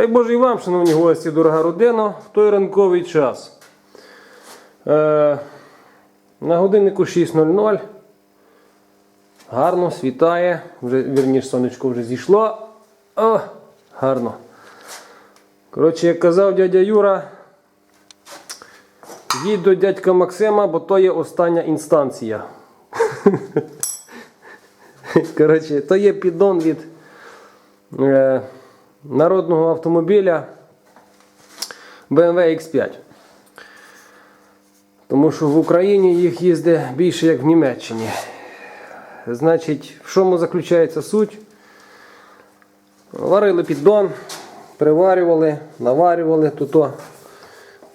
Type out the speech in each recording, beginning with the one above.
Дай Боже і вам, шановні гості, дорога родина, в той ранковий час. Е, на годиннику 6.00. Гарно світає. Вже, вірніше, сонечко вже зійшло. О, гарно. Коротше, як казав дядя Юра, їдь до дядька Максима, бо то є остання інстанція. Коротше, то є піддон від е, народного автомобіля BMW X5. Тому що в Україні їх їздить більше, як в Німеччині. Значить, в чому заключається суть? Варили піддон, приварювали, наварювали. Тут о,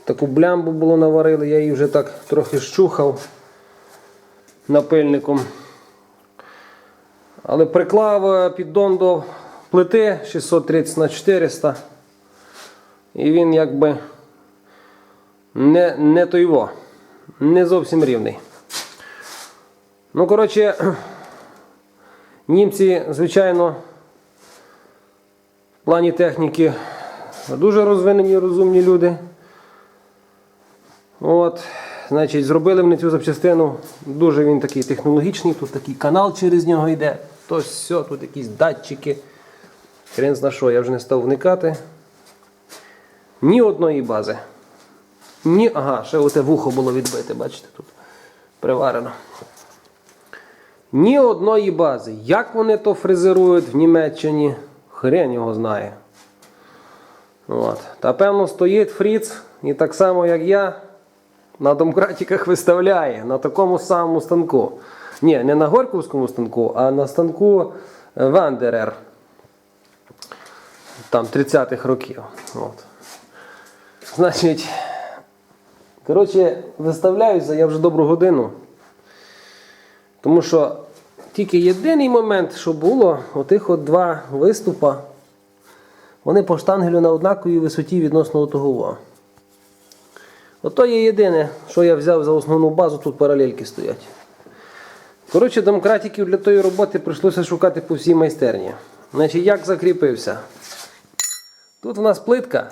таку блямбу було наварили, я її вже так трохи щухав напильником. Але приклав е, піддон до плити 630 на 400 і він якби не, не той во, не зовсім рівний. Ну, коротше, німці, звичайно, в плані техніки дуже розвинені, розумні люди. От, значить, зробили вони цю запчастину. Дуже він такий технологічний, тут такий канал через нього йде. То все, тут якісь датчики. Хрен зна що, я вже не став вникати. Ні одної бази. Ні, ага, ще оте вухо було відбите, бачите, тут приварено. Ні одної бази. Як вони то фрезерують в Німеччині, хрен його знає. От. Та певно стоїть Фріц і так само, як я, на домкратиках виставляє на такому самому станку. Ні, не на Горьковському станку, а на станку Вандерер. Там 30-х років. От. Значить, коротше, виставляюся я вже добру годину. Тому що тільки єдиний момент, що було, отих от два виступа, вони по штангелю на однаковій висоті відносно того. Ото є єдине, що я взяв за основну базу, тут паралельки стоять. Коротше, демократиків для тої роботи прийшлося шукати по всій майстерні. Значить, як закріпився? Тут у нас плитка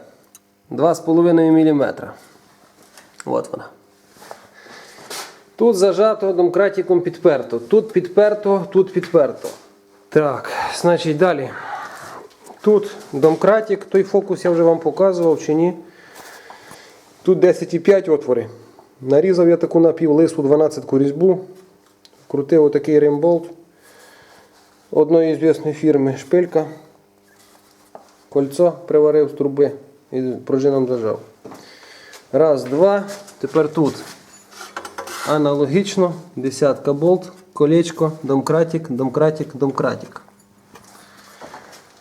2,5 мм. От вона. Тут зажато домкратиком підперто. Тут підперто, тут підперто. Так, значить далі. Тут домкратик, той фокус я вже вам показував чи ні. Тут 10,5 отвори. Нарізав я таку напівлису 12 різьбу. Крутив отакий ремболт одної звісної фірми шпилька. Кольцо приварив з труби і пружином зажав. Раз, два. Тепер тут аналогічно. Десятка болт, колечко, домкратик, домкратик, домкратик.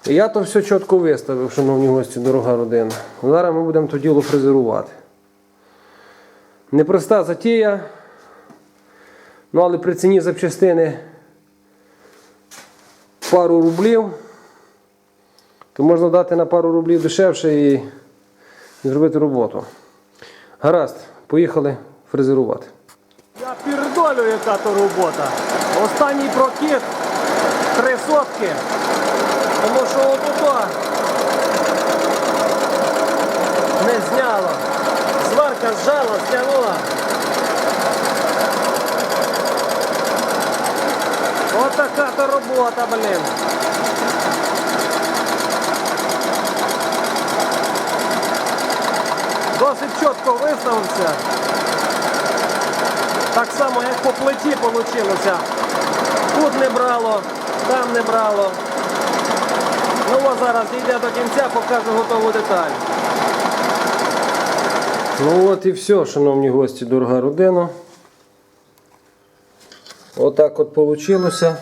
Я то все чітко виставив, шановні гості, дорога родина. Зараз ми будемо то діло фрезерувати. Непроста затія. Ну, але при ціні запчастини пару рублів, то можна дати на пару рублів дешевше і, зробити роботу. Гаразд, поїхали фрезерувати. Я передолю, яка то робота. Останній прокид три сотки. Тому що отуто не зняло. Сварка зжала, стягнула. От така то робота, блін. Досить чітко виставився. Так само, як по плиті вийшло. Тут не брало, там не брало. Ну ось зараз дійде до кінця, покажу готову деталь. Ну от і все, шановні гості, дорога родина. Отак от получилося.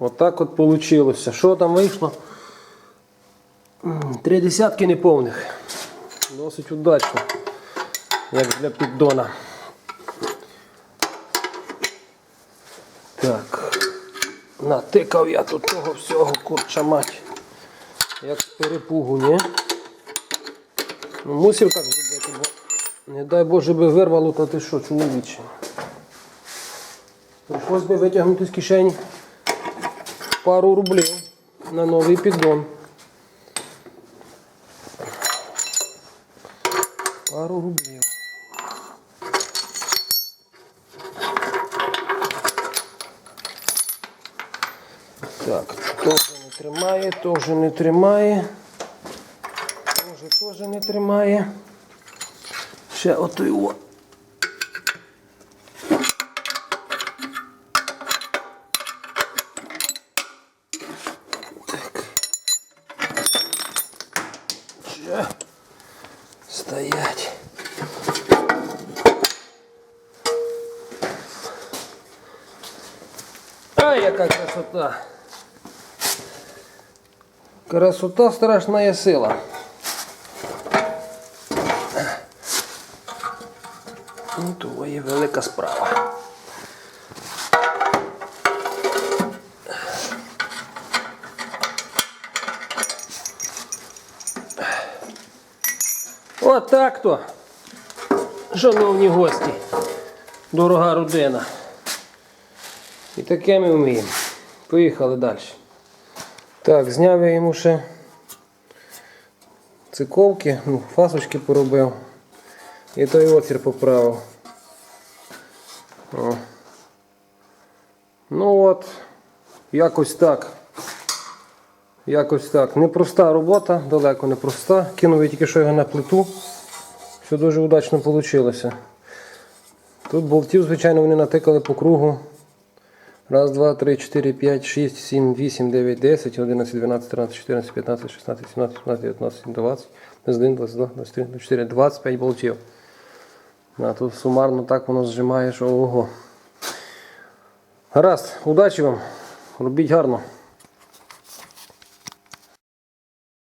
Отак от получилося. Що там вийшло? Три десятки неповних. Досить удачно. Як для піддона. Так. Натикав я тут того всього, курча мать. Як перепугу, ні? Ну, мусив так зробити, бо не дай Боже би вирвало, то ти що, чоловіче. Прийшлось би витягнути з кишені пару рублів. на новий піддон. Пару рублів. Так, теж не тримає, теж не тримає. Теж теж не тримає. Ще отой о. Ще стоять. Ай, яка красота! Красота страшна сила. Ну, то є велика справа. Отак то. Шановні гості, дорога родина. І таке ми вміємо. Поїхали далі. Так, зняв я йому ще циковки, ну, фасочки поробив. І той отвір поправив. О. Ну от, якось так. Якось так. Непроста робота, далеко не проста. Кинув я тільки що його на плиту. Все дуже удачно вийшло. Тут болтів, звичайно, вони натикали по кругу. Раз, два, три, чотири, п'ять, шість, сім, вісім, дев'ять, десять, одинадцять, дванадцять, тринадцять, чотирнадцять, п'ятнадцять, шістнадцять, сімнадцять, сімнадцять, дев'ятнадцять, двадцять, один, двадцять два, двадцять три, двадцять чотири, двадцять п'ять болтів. А тут сумарно так воно зжимає, що ого. Гаразд, удачі вам. Робіть гарно.